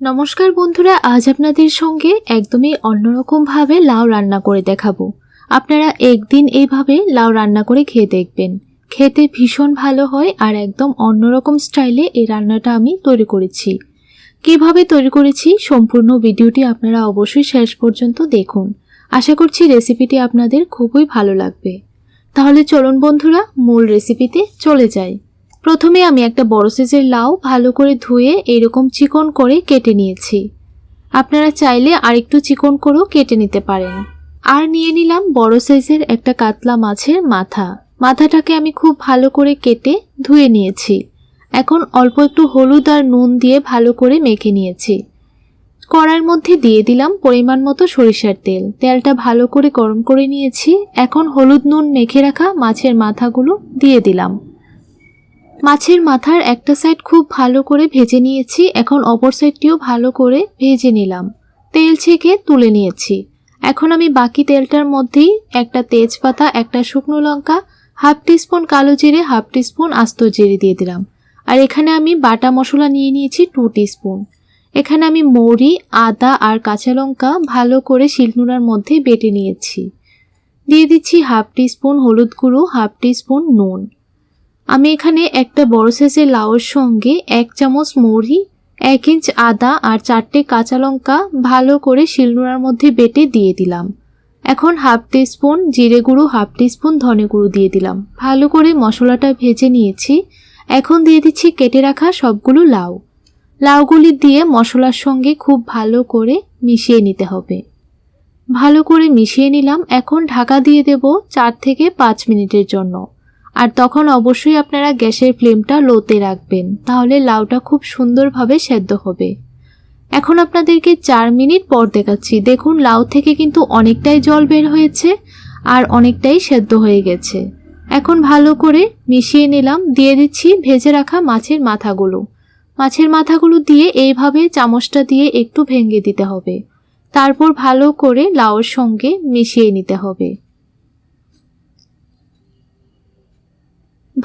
নমস্কার বন্ধুরা, আজ আপনাদের সঙ্গে একদমই অন্যরকমভাবে লাউ রান্না করে দেখাবো। আপনারা একদিন এইভাবে লাউ রান্না করে খেয়ে দেখবেন। খেতে ভীষণ ভালো হয় আর একদম অন্যরকম স্টাইলে এই রান্নাটা আমি তৈরি করেছি। কীভাবে তৈরি করেছি সম্পূর্ণ ভিডিওটি আপনারা অবশ্যই শেষ পর্যন্ত দেখুন। আশা করছি রেসিপিটি আপনাদের খুবই ভালো লাগবে। তাহলে চলুন বন্ধুরা, মূল রেসিপিতে চলে যাই। প্রথমে আমি একটা বড় সাইজের লাউ ভালো করে ধুয়ে এরকম চিকন করে কেটে নিয়েছি। আপনারা চাইলে আরেকটু চিকন করেও কেটে নিতে পারেন। আর নিয়ে নিলাম বড় সাইজের একটা কাতলা মাছের মাথা। মাথাটাকে আমি খুব ভালো করে কেটে ধুয়ে নিয়েছি। এখন অল্প একটু হলুদ আর নুন দিয়ে ভালো করে মেখে নিয়েছি। কড়ার মধ্যে দিয়ে দিলাম পরিমাণ মতো সরিষার তেল। তেলটা ভালো করে গরম করে নিয়েছি। এখন হলুদ নুন মেখে রাখা মাছের মাথাগুলো দিয়ে দিলাম। মাছের মাথার একটা সাইড খুব ভালো করে ভেজে নিয়েছি, এখন অপর সাইডটিও ভালো করে ভেজে নিলাম। তেল ছেঁকে তুলে নিয়েছি। এখন আমি বাকি তেলটার মধ্যেই একটা তেজপাতা, একটা শুকনো লঙ্কা হাফ টিস্পুন কালো জিরে হাফ টিস্পুন আস্ত জিরে দিয়ে দিলাম। আর এখানে আমি বাটা মশলা নিয়ে নিয়েছি টু টিস্পুন এখানে আমি মৌরি, আদা আর কাঁচা লঙ্কা ভালো করে শিলনোড়ার মধ্যে বেটে নিয়েছি। দিয়ে দিচ্ছি হাফ টিস্পুন হলুদ গুঁড়ো হাফ টিস্পুন নুন। আমি এখানে একটা বড় সাইজের লাউয়ের সঙ্গে এক চামচ মৌরি এক ইঞ্চ আদা আর চারটে কাঁচা লঙ্কা ভালো করে শিলনোড়ার মধ্যে বেটে দিয়ে দিলাম। এখন হাফ টিস্পুন জিরে গুঁড়ো, হাফ টিস্পুন ধনে গুঁড়ো দিয়ে দিলাম। ভালো করে মশলাটা ভেজে নিয়েছি। এখন দিয়ে দিচ্ছি কেটে রাখা সবগুলো লাউ। লাউগুলি দিয়ে মশলার সঙ্গে খুব ভালো করে মিশিয়ে নিতে হবে। ভালো করে মিশিয়ে নিলাম। এখন ঢাকা দিয়ে দেব চার থেকে পাঁচ মিনিটের জন্য। আর তখন অবশ্যই আপনারা গ্যাসের ফ্লেমটা লোতে রাখবেন, তাহলে লাউটা খুব সুন্দরভাবে সেদ্ধ হবে। এখন আপনাদেরকে চার মিনিট পর দেখাচ্ছি। দেখুন, লাউ থেকে কিন্তু অনেকটাই জল বের হয়েছে আর অনেকটাই সেদ্ধ হয়ে গেছে। এখন ভালো করে মিশিয়ে নিলাম। দিয়ে দিচ্ছি ভেজে রাখা মাছের মাথাগুলো। মাছের মাথাগুলো দিয়ে এইভাবে চামচটা দিয়ে একটু ভেঙে দিতে হবে। তারপর ভালো করে লাউর সঙ্গে মিশিয়ে নিতে হবে।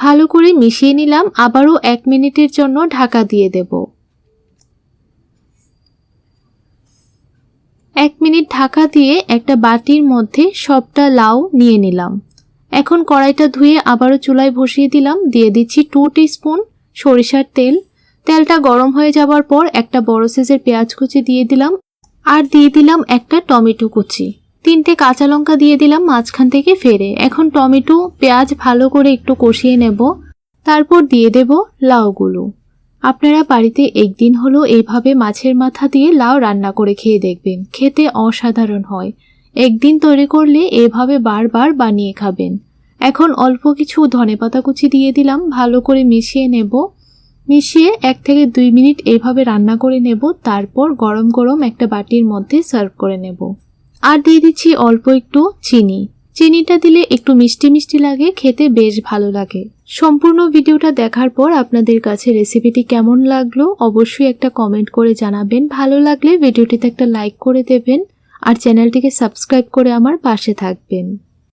ভালো করে মিশিয়ে নিলাম, আবারও এক মিনিটের জন্য ঢাকা দিয়ে দেব। এক মিনিট ঢাকা দিয়ে একটা বাটির মধ্যে সবটা লাউ নিয়ে নিলাম। এখন কড়াইটা ধুয়ে আবারও চুলায় বসিয়ে দিলাম, দিয়ে দিচ্ছি টু স্পুন সরিষার তেল। তেলটা গরম হয়ে যাওয়ার পর একটা বড় সাইজের পেঁয়াজ কুচি দিয়ে দিলাম, আর দিয়ে দিলাম একটা টমেটো কুচি। তিনটে কাঁচা লঙ্কা দিয়ে দিলাম মাঝখান থেকে ফেরে। এখন টমেটো, পেঁয়াজ ভালো করে একটু কষিয়ে নেব। তারপর দিয়ে দেব লাউগুলো। আপনারা বাড়িতে একদিন হলো এইভাবে মাছের মাথা দিয়ে লাউ রান্না করে খেয়ে দেখবেন। খেতে অসাধারণ হয়। একদিন তৈরি করলে এভাবে বারবার বানিয়ে খাবেন। এখন অল্প কিছু ধনেপাতা কুচি দিয়ে দিলাম, ভালো করে মিশিয়ে নেব। মিশিয়ে এক থেকে দুই মিনিট এভাবে রান্না করে নেব। তারপর গরম গরম একটা বাটির মধ্যে সার্ভ করে নেব। আর দিয়ে দিচ্ছি অল্প একটু চিনি। চিনিটা দিলে একটু মিষ্টি মিষ্টি লাগে, খেতে বেশ ভালো লাগে। সম্পূর্ণ ভিডিওটা দেখার পর আপনাদের কাছে রেসিপিটি কেমন লাগল অবশ্যই একটা কমেন্ট করে জানাবেন। ভালো লাগলে ভিডিওটিতে একটা লাইক করে দেবেন আর চ্যানেলটিকে সাবস্ক্রাইব করে আমার পাশে থাকবেন।